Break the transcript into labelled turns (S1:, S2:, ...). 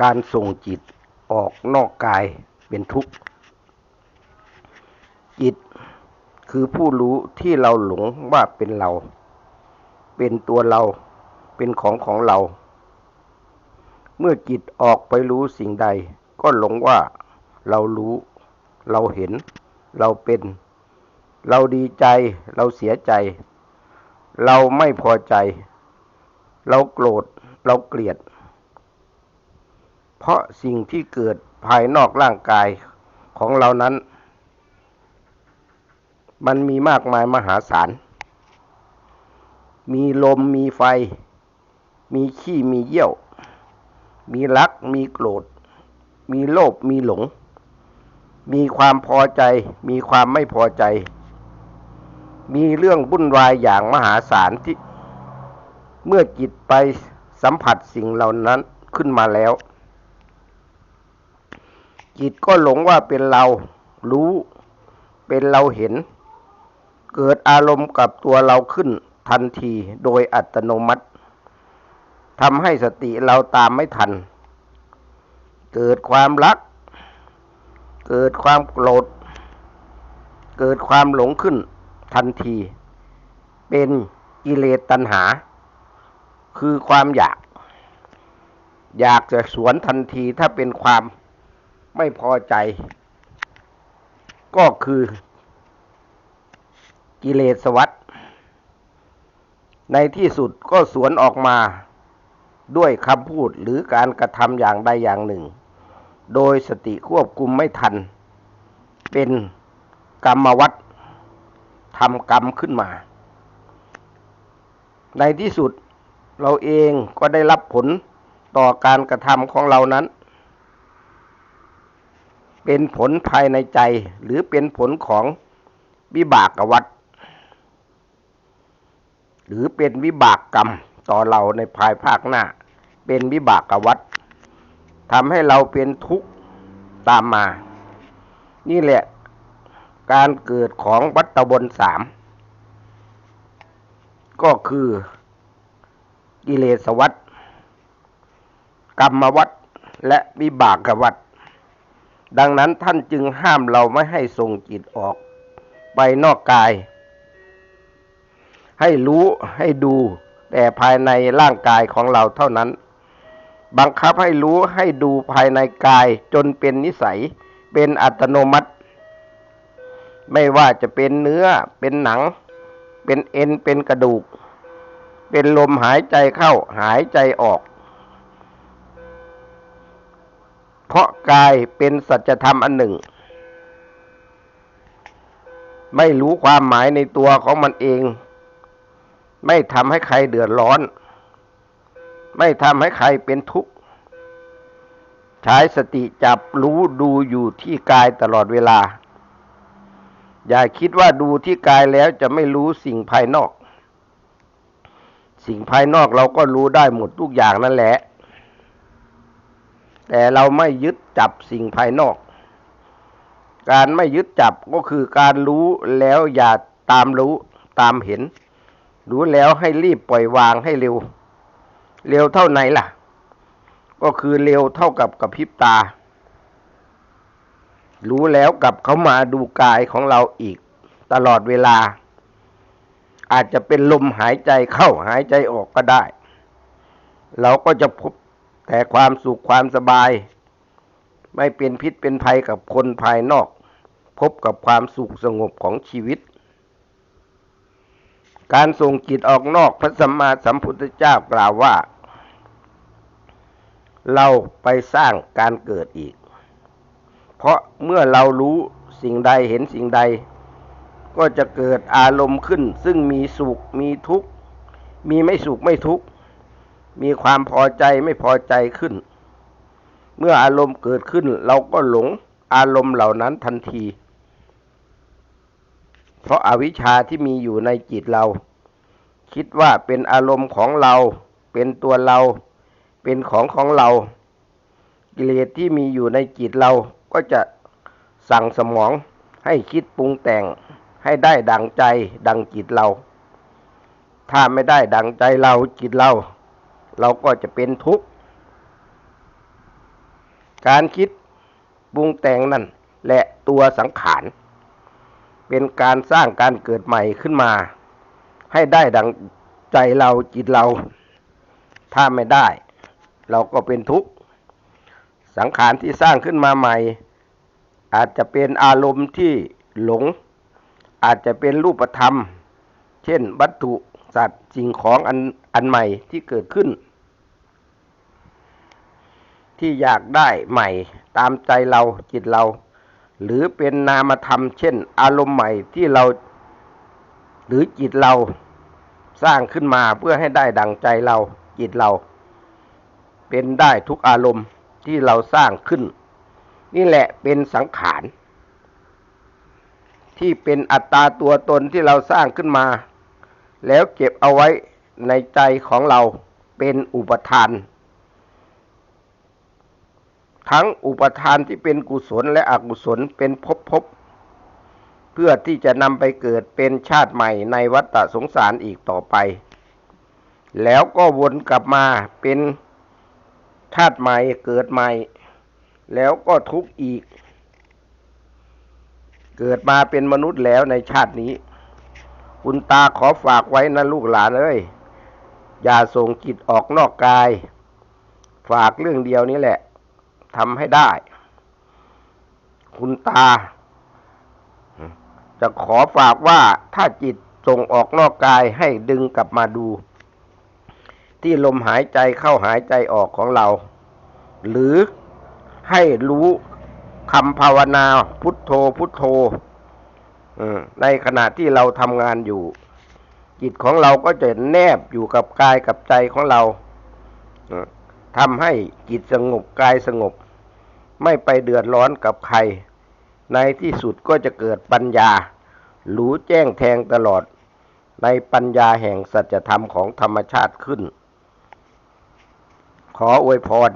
S1: การส่งจิตออกนอกกายเป็นทุกข์ จิตคือผู้รู้ที่เราหลงว่าเป็นเรา เป็นตัวเรา เป็นของของเรา เมื่อจิตออกไปรู้สิ่งใด ก็หลงว่าเรารู้ เราเห็น เราเป็น เราดีใจ เราเสียใจ เราไม่พอใจ เราโกรธ เราเกลียด เพราะสิ่งที่เกิดภายนอกร่างกายของเรานั้น มันมีมากมายมหาศาล มีลมมีไฟ มีขี้มีเยี่ยว มีรัก มีโกรธ มีโลภมีหลง มีความพอใจ มีความไม่พอใจ มีเรื่องบุ่นวายอย่างมหาศาลที่เมื่อจิตไปสัมผัสสิ่งเหล่านั้นขึ้นมาแล้ว จิตก็หลงว่าเป็นเรารู้ เป็นเราเห็น เกิดอารมณ์กับตัวเราขึ้นทันทีโดยอัตโนมัติทำให้สติเราตามไม่ทัน เกิดความรัก เกิดความโกรธ เกิดความหลงขึ้นทันที เป็นกิเลสตัณหา คือความอยาก อยากจะสวนทันทีถ้าเป็นความ ไม่พอใจ ก็คือกิเลสวัฏในที่สุดก็สวนออกมาด้วยคำพูดหรือการกระทำอย่างใดอย่างหนึ่ง โดยสติควบคุมไม่ทัน เป็นกรรมวัฏทำกรรมขึ้นมา ในที่สุดเราเองก็ได้รับผลต่อการกระทำของเรานั้น เป็นผลภายในใจหรือเป็นผลของวิบากวัฏหรือเป็นวิบากกรรมต่อเราในภายภาคหน้า เป็นวิบากวัฏทำให้เราเป็นทุกข์ตามมา นี่แหละการเกิดของวัตบนสามก็คือกิเลสวัฏกรรมวัฏและวิบากวัฏ ดังนั้นท่านจึงห้ามเราไม่ให้ส่งจิตออกไปนอกกาย ให้รู้ให้ดูแต่ภายในร่างกายของเราเท่านั้น บังคับให้รู้ให้ดูภายในกายจนเป็นนิสัย เป็นอัตโนมัติ ไม่ว่าจะเป็นเนื้อเป็นหนัง เป็นเอ็นเป็นกระดูก เป็นลมหายใจเข้าหายใจออก เพราะกายเป็นสัจธรรมอันหนึ่ง ไม่รู้ความหมายในตัวของมันเอง ไม่ทำให้ใครเดือดร้อน ไม่ทำให้ใครเป็นทุกข์ ใช้สติจับรู้ดูอยู่ที่กายตลอดเวลา อย่าคิดว่าดูที่กายแล้วจะไม่รู้สิ่งภายนอก สิ่งภายนอกเราก็รู้ได้หมดทุกอย่างนั่นแหละ แต่เราไม่ยึดจับสิ่งภายนอก การไม่ยึดจับก็คือการรู้แล้วอย่าตามรู้ตามเห็น รู้แล้วให้รีบปล่อยวางให้เร็ว เร็วเท่าไหนล่ะ ก็คือเร็วเท่ากับกับพริบตา รู้แล้วกับเขามาดูกายของเราอีก ตลอดเวลา อาจจะเป็นลมหายใจเข้าหายใจออกก็ได้ เราก็จะพบ แต่ความสุขความสบาย ไม่เป็นพิษเป็นภัยกับคนภายนอก พบกับความสุขสงบของชีวิต การส่งจิตออกนอกพระสัมมาสัมพุทธเจ้ากล่าวว่า เราไปสร้างการเกิดอีก เพราะเมื่อเรารู้สิ่งใดเห็นสิ่งใด ก็จะเกิดอารมณ์ขึ้น ซึ่งมีสุขมีทุกข์ มีไม่สุขไม่ทุกข์ มีความพอใจไม่พอใจขึ้น เมื่ออารมณ์เกิดขึ้น เราก็หลงอารมณ์เหล่านั้นทันที เพราะอาวิชชาที่มีอยู่ในจิตเรา คิดว่าเป็นอารมณ์ของเรา เป็นตัวเรา เป็นของของเรา กิเลสที่มีอยู่ในจิตเราก็จะสั่งสมองให้คิดปรุงแต่งให้ได้ดังใจดังจิตเรา ถ้าไม่ได้ดังใจเราจิตเรา เราก็จะเป็นทุกข์ การคิดปรุงแต่งนั่น และตัวสังขาร เป็นการสร้างการเกิดใหม่ขึ้นมา ให้ได้ดังใจเราจิตเรา ถ้าไม่ได้ เราก็เป็นทุกข์ สังขารที่สร้างขึ้นมาใหม่ อาจจะเป็นอารมณ์ที่หลง อาจจะเป็นรูปธรรม เช่นวัตถุสัตว์สิ่งของอันอันใหม่ที่เกิดขึ้น ที่อยากได้ใหม่ตามใจเราจิตเรา หรือเป็นนามธรรม เช่น อารมณ์ใหม่ที่เรา หรือจิตเราสร้างขึ้นมาเพื่อให้ได้ดังใจเราจิตเรา เป็นได้ทุกอารมณ์ที่เราสร้างขึ้น นี่แหละเป็นสังขารที่เป็นอัตตาตัวตนที่เราสร้างขึ้นมา แล้วเก็บเอาไว้ในใจของเราเป็นอุปทาน ทั้งอุปทานที่เป็นกุศลและอกุศลเป็นภพภพเพื่อที่จะนำไปเกิดเป็นชาติใหม่ในวัฏสงสารอีกต่อไป แล้วก็วนกลับมาเป็นชาติใหม่เกิดใหม่ แล้วก็ทุกข์อีก เกิดมาเป็นมนุษย์แล้วในชาตินี้ คุณตาขอฝากไว้นะลูกหลานเอ้ยอย่าส่งจิตออกนอกกาย ฝากเรื่องเดียวนี้แหละ ทำให้ได้ คุณตา จะขอฝากว่าถ้าจิตส่งออกนอกกายให้ดึงกลับมาดู ที่ลมหายใจเข้าหายใจออกของเรา หรือให้รู้คำภาวนาพุทโธพุทโธในขณะที่เราทำงานอยู่ จิตของเราก็จะแนบอยู่กับกายกับใจของเรา ทำให้จิตสงบกายสงบ ไม่ไปเดือดร้อนกับใคร ในที่สุดก็จะเกิดปัญญา รู้แจ้งแทงตลอด ในปัญญาแห่งสัจธรรมของธรรมชาติขึ้น ขออวยพร